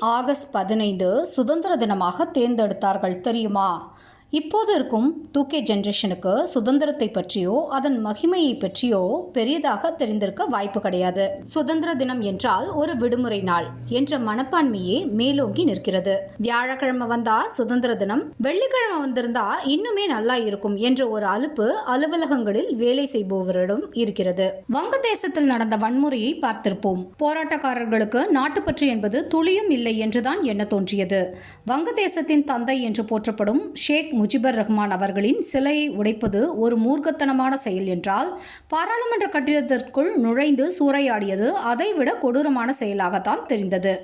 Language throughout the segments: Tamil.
ஆகஸ்ட் பதினைந்து சுதந்திர தினமாக தேர்ந்தெடுத்தார்கள் தெரியுமா? இப்போது இருக்கும் டூ கே ஜென்ரேஷனுக்கு சுதந்திரத்தை பற்றியோ அதன் மகிமையை பற்றியோ பெரியதாக தெரிந்திருக்க வாய்ப்பு கிடையாது. சுதந்திர தினம் என்றால் ஒரு விடுமுறை நாள் என்ற மனப்பான்மையே மேலோங்கி நிற்கிறது. வியாழக்கிழமை வந்தா சுதந்திர தினம் வெள்ளிக்கிழமை வந்திருந்தா இன்னுமே நல்லா இருக்கும் என்ற ஒரு அலுப்பு அலுவலகங்களில் வேலை செய்பவரிடம் இருக்கிறது. வங்கதேசத்தில் நடந்த வன்முறையை பார்த்திருப்போம். போராட்டக்காரர்களுக்கு நாட்டுப்பற்று என்பது துளியும் இல்லை என்றுதான் எண்ண தோன்றியது. வங்கதேசத்தின் தந்தை என்று போற்றப்படும் ஷேக் முஜிபர் ரஹ்மான் அவர்களின் சிலையை உடைப்பது ஒரு மூர்க்கத்தனமான செயல் என்றால் பாராளுமன்ற கட்டிடத்திற்குள் நுழைந்து சூறையாடியது அதைவிட கொடூரமான செயலாகத்தான் தெரிந்தது.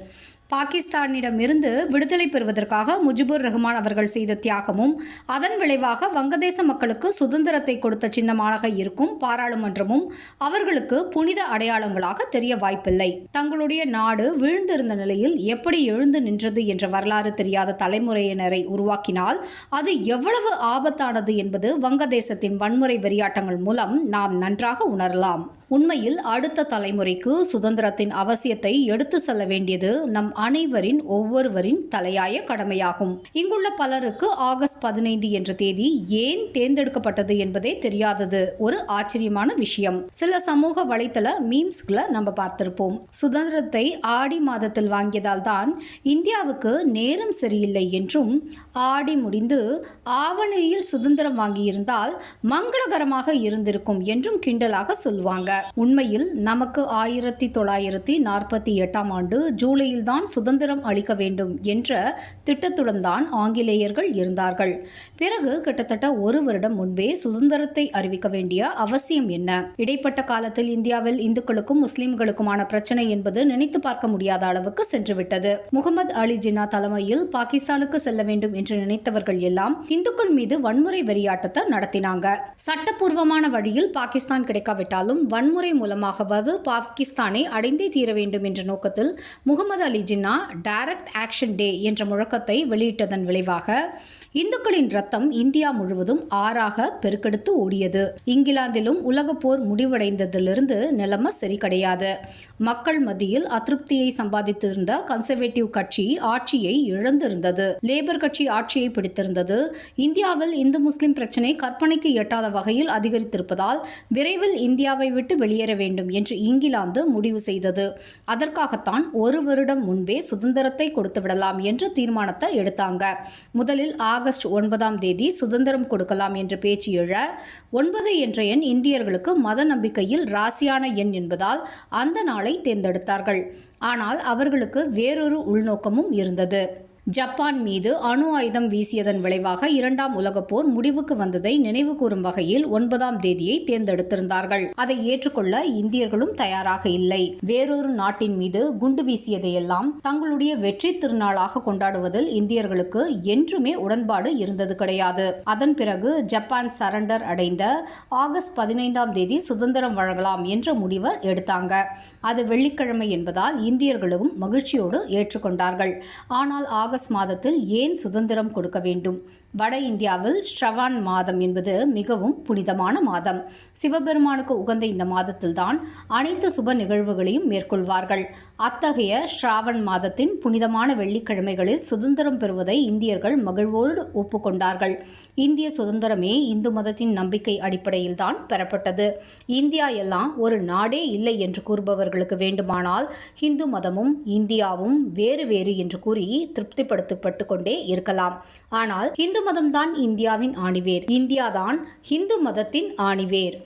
பாகிஸ்தானிடமிருந்து விடுதலை பெறுவதற்காக முஜிபுர் ரஹ்மான் அவர்கள் செய்த தியாகமும் அதன் விளைவாக வங்கதேச மக்களுக்கு சுதந்திரத்தை கொடுத்த சின்னமாக இருக்கும் பாராளுமன்றமும் அவர்களுக்கு புனித அடையாளங்களாக தெரிய வாய்ப்பில்லை. தங்களுடைய நாடு வீழ்ந்திருந்த நிலையில் எப்படி எழுந்து நின்றது என்ற வரலாறு தெரியாத தலைமுறையினரை உருவாக்கினால் அது எவ்வளவு ஆபத்தானது என்பது வங்கதேசத்தின் வன்முறை வெறியாட்டங்கள் மூலம் நாம் நன்றாக உணரலாம். உண்மையில் அடுத்த தலைமுறைக்கு சுதந்திரத்தின் அவசியத்தை எடுத்து செல்ல வேண்டியது நம் அனைவரின் ஒவ்வொருவரின் தலையாய கடமையாகும். இங்குள்ள பலருக்கு ஆகஸ்ட் பதினைந்து என்ற தேதி ஏன் தேர்ந்தெடுக்கப்பட்டது என்பதே தெரியாதது. ஒரு ஆச்சரியமான விஷயம். சில சமூக வலைத்தள மீம்ஸ்களை நம்ம பார்த்திருப்போம். சுதந்திரத்தை ஆடி மாதத்தில் வாங்கியதால் தான் இந்தியாவுக்கு நேரம் சரியில்லை என்றும் ஆடி முடிந்து ஆவணியில் சுதந்திரம் வாங்கியிருந்தால் மங்களகரமாக இருந்திருக்கும் என்றும் கிண்டலாக சொல்வாங்க. உண்மையில் நமக்கு ஆயிரத்தி தொள்ளாயிரத்தி நாற்பத்தி எட்டாம் ஆண்டு ஜூலையில் தான் சுதந்திரம் அளிக்க வேண்டும் என்ற திட்டத்துடன் தான் ஆங்கிலேயர்கள் இருந்தார்கள். பிறகு கிட்டத்தட்ட ஒரு வருடம் முன்பே சுதந்திரத்தை அறிவிக்க வேண்டிய அவசியம் என்ன? இடைப்பட்ட காலத்தில் இந்தியாவில் இந்துக்களுக்கும் முஸ்லிம்களுக்குமான பிரச்சனை என்பது நினைத்து பார்க்க முடியாத அளவுக்கு சென்றுவிட்டது. முகமது அலி ஜின்னா தலைமையில் பாகிஸ்தானுக்கு செல்ல வேண்டும் என்று நினைத்தவர்கள் எல்லாம் இந்துக்கள் மீது வன்முறை வெறியாட்டத்தை நடத்தினாங்க. சட்டப்பூர்வமான வழியில் பாகிஸ்தான் கிடைக்காவிட்டாலும் வன் வன்முறை மூலமாகவது பாகிஸ்தானை அடைந்தே தீர வேண்டும் என்ற நோக்கத்தில் Muhammad Ali Jinnah direct action day என்ற முழக்கத்தை வெளியிட்டதன் விளைவாக இந்துக்களின் ரத்தம் இந்தியா முழுவதும் ஆறாக பெருக்கெடுத்து ஓடியது. இங்கிலாந்திலும் உலகப் போர் முடிவடைந்ததிலிருந்து நிலைமை சரி கிடையாது மக்கள் மத்தியில் அதிருப்தியை சம்பாதித்திருந்த கன்சர்வேட்டிவ் கட்சி ஆட்சியை இழந்திருந்தது. லேபர் கட்சி ஆட்சியை பிடித்திருந்தது. இந்தியாவில் இந்து முஸ்லிம் பிரச்சினை கற்பனைக்கு எட்டாத வகையில் அதிகரித்திருப்பதால் விரைவில் இந்தியாவை விட்டு வெளியேற வேண்டும் என்று இங்கிலாந்து முடிவு செய்தது. அதற்காகத்தான் ஒரு வருடம் முன்பே சுதந்திரத்தை கொடுத்து விடலாம் என்று தீர்மானத்தை எடுத்தாங்க. முதலில் ஆகஸ்ட் ஒன்பதாம் தேதி சுதந்திரம் கொடுக்கலாம் என்ற பேச்சு எழ ஒன்பது என்ற எண் இந்தியர்களுக்கு மத நம்பிக்கையில் ராசியான எண் என்பதால் அந்த நாளை தேர்ந்தெடுத்தார்கள். ஆனால் அவர்களுக்கு வேறொரு உள்நோக்கமும் இருந்தது. ஜப்பான் மீது அணு ஆயுதம் வீசியதன் விளைவாக இரண்டாம் உலகப் போர் முடிவுக்கு வந்ததை நினைவு கூறும் வகையில் ஒன்பதாம் தேதியை தேர்ந்தெடுத்திருந்தார்கள். அதை ஏற்றுக்கொள்ள இந்தியர்களும் தயாராக இல்லை. வேறொரு நாட்டின் மீது குண்டு வீசியதையெல்லாம் தங்களுடைய வெற்றி திருநாளாக கொண்டாடுவதில் இந்தியர்களுக்கு என்றுமே உடன்பாடு இருந்தது கிடையாது. அதன் பிறகு ஜப்பான் சரண்டர் அடைந்த ஆகஸ்ட் பதினைந்தாம் தேதி சுதந்திரம் வழங்கலாம் என்ற முடிவை எடுத்தாங்க. அது வெள்ளிக்கிழமை என்பதால் இந்தியர்களும் மகிழ்ச்சியோடு ஏற்றுக்கொண்டார்கள். ஆனால் ஆகஸ்ட் மாதத்தில் ஏன் சுதந்திரம் கொடுக்க வேண்டும்? வட இந்தியாவில் ஸ்ரவான் மாதம் என்பது மிகவும் புனிதமான மாதம். சிவபெருமானுக்கு உகந்த இந்த மாதத்தில்தான் அனைத்து சுப நிகழ்வுகளையும் மேற்கொள்வார்கள். அத்தகைய ஸ்ராவன் மாதத்தின் புனிதமான வெள்ளிக்கிழமைகளில் சுதந்திரம் பெறுவதை இந்தியர்கள் மகிழ்வோடு ஒப்புக்கொண்டார்கள். இந்திய சுதந்திரமே இந்து மதத்தின் நம்பிக்கை அடிப்படையில் தான் பெறப்பட்டது. இந்தியா எல்லாம் ஒரு நாடே இல்லை என்று கூறுபவர்களுக்கு வேண்டுமானால் இந்து மதமும் இந்தியாவும் வேறு வேறு என்று கூறி திருப்தி திருப்திப்படுத்தப்பட்டு கொண்டே இருக்கலாம். ஆனால் இந்து மதம்தான் இந்தியாவின் ஆணிவேர். இந்தியாதான் இந்து மதத்தின் ஆணிவேர்.